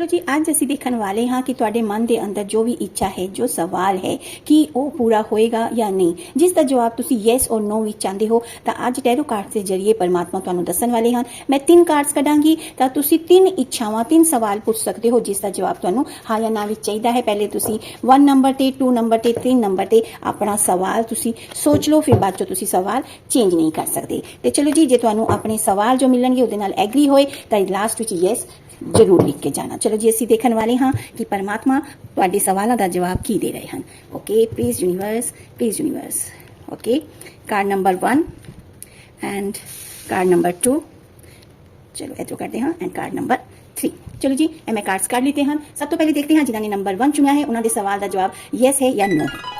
ਚਲੋ ਜੀ, ਅੱਜ ਅਸੀਂ ਦੇਖਣ ਵਾਲੇ ਹਾਂ ਕਿ ਤੁਹਾਡੇ ਮਨ ਦੇ ਅੰਦਰ ਜੋ ਵੀ ਇੱਛਾ ਹੈ, ਜੋ ਸਵਾਲ ਹੈ, ਕਿ ਉਹ ਪੂਰਾ ਹੋਏਗਾ ਜਾਂ ਨਹੀਂ। ਜਿਸ ਦਾ ਜਵਾਬ ਤੁਸੀਂ ਯੈਸ ਔਰ ਨੋ ਵਿੱਚ ਚਾਹੁੰਦੇ ਹੋ, ਤਾਂ ਅੱਜ ਟੈਰੋ ਕਾਰਡਸ ਦੇ ਜ਼ਰੀਏ ਪਰਮਾਤਮਾ ਤੁਹਾਨੂੰ ਦੱਸਣ ਵਾਲੇ ਹਨ। ਮੈਂ ਤਿੰਨ ਕਾਰਡਸ ਕਢਾਂਗੀ, ਤਾਂ ਤੁਸੀਂ ਤਿੰਨ ਇੱਛਾਵਾਂ, ਤਿੰਨ ਸਵਾਲ ਪੁੱਛ ਸਕਦੇ ਹੋ, ਜਿਸ ਦਾ ਜਵਾਬ ਤੁਹਾਨੂੰ ਹਾਂ ਜਾਂ ਨਾ ਵਿੱਚ ਚਾਹੀਦਾ ਹੈ। ਪਹਿਲੇ ਤੁਸੀਂ 1 ਨੰਬਰ ਤੇ 2 ਨੰਬਰ ਤੇ 3 ਨੰਬਰ ਤੇ ਆਪਣਾ ਸਵਾਲ ਤੁਸੀਂ ਸੋਚ ਲਓ, ਫਿਰ ਬਾਅਦ ਚੋਂ ਤੁਸੀਂ ਸਵਾਲ ਚੇਂਜ ਨਹੀਂ ਕਰ ਸਕਦੇ। ਤੇ ਚਲੋ ਜੀ, ਜੇ ਤੁਹਾਨੂੰ ਆਪਣੇ ਸਵਾਲ ਜੋ ਮਿਲਣਗੇ, ਉਹਦੇ ਨਾਲ ਐਗਰੀ ਹੋਏ, ਤਾਂ ਲਾਸਟ ਵਿੱਚ ਯੈਸ ਜ਼ਰੂਰ ਲਿਖ ਕੇ ਜਾਣਾ। ਚਲੋ ਜੀ ਅਸੀਂ ਦੇਖਣ ਵਾਲੇ ਹਾਂ ਕਿ ਪਰਮਾਤਮਾ ਤੁਹਾਡੇ ਸਵਾਲਾਂ ਦਾ ਜਵਾਬ ਕੀ ਦੇ ਰਹੇ ਹਨ okay please universe please universe okay card number 1 and card number 2 ਚਲੋ ਇਹ ਤੋਂ ਕਰਦੇ ਹਾਂ ਐਂਡ ਕਾਰਡ ਨੰਬਰ 3 ਚਲੋ ਜੀ ਇਹ ਮੈਂ ਕਾਰਡਸ ਕੱਢ ਲਿੱਤੇ ਹਨ ਸਭ ਤੋਂ ਪਹਿਲੇ ਦੇਖਦੇ ਹਾਂ ਜਿਨ੍ਹਾਂ ਨੇ ਨੰਬਰ 1 ਚੁਣਿਆ ਹੈ ਉਹਨਾਂ ਦੇ ਸਵਾਲ ਦਾ ਜਵਾਬ ਯੈਸ ਹੈ ਜਾਂ ਨੋ ਹੈ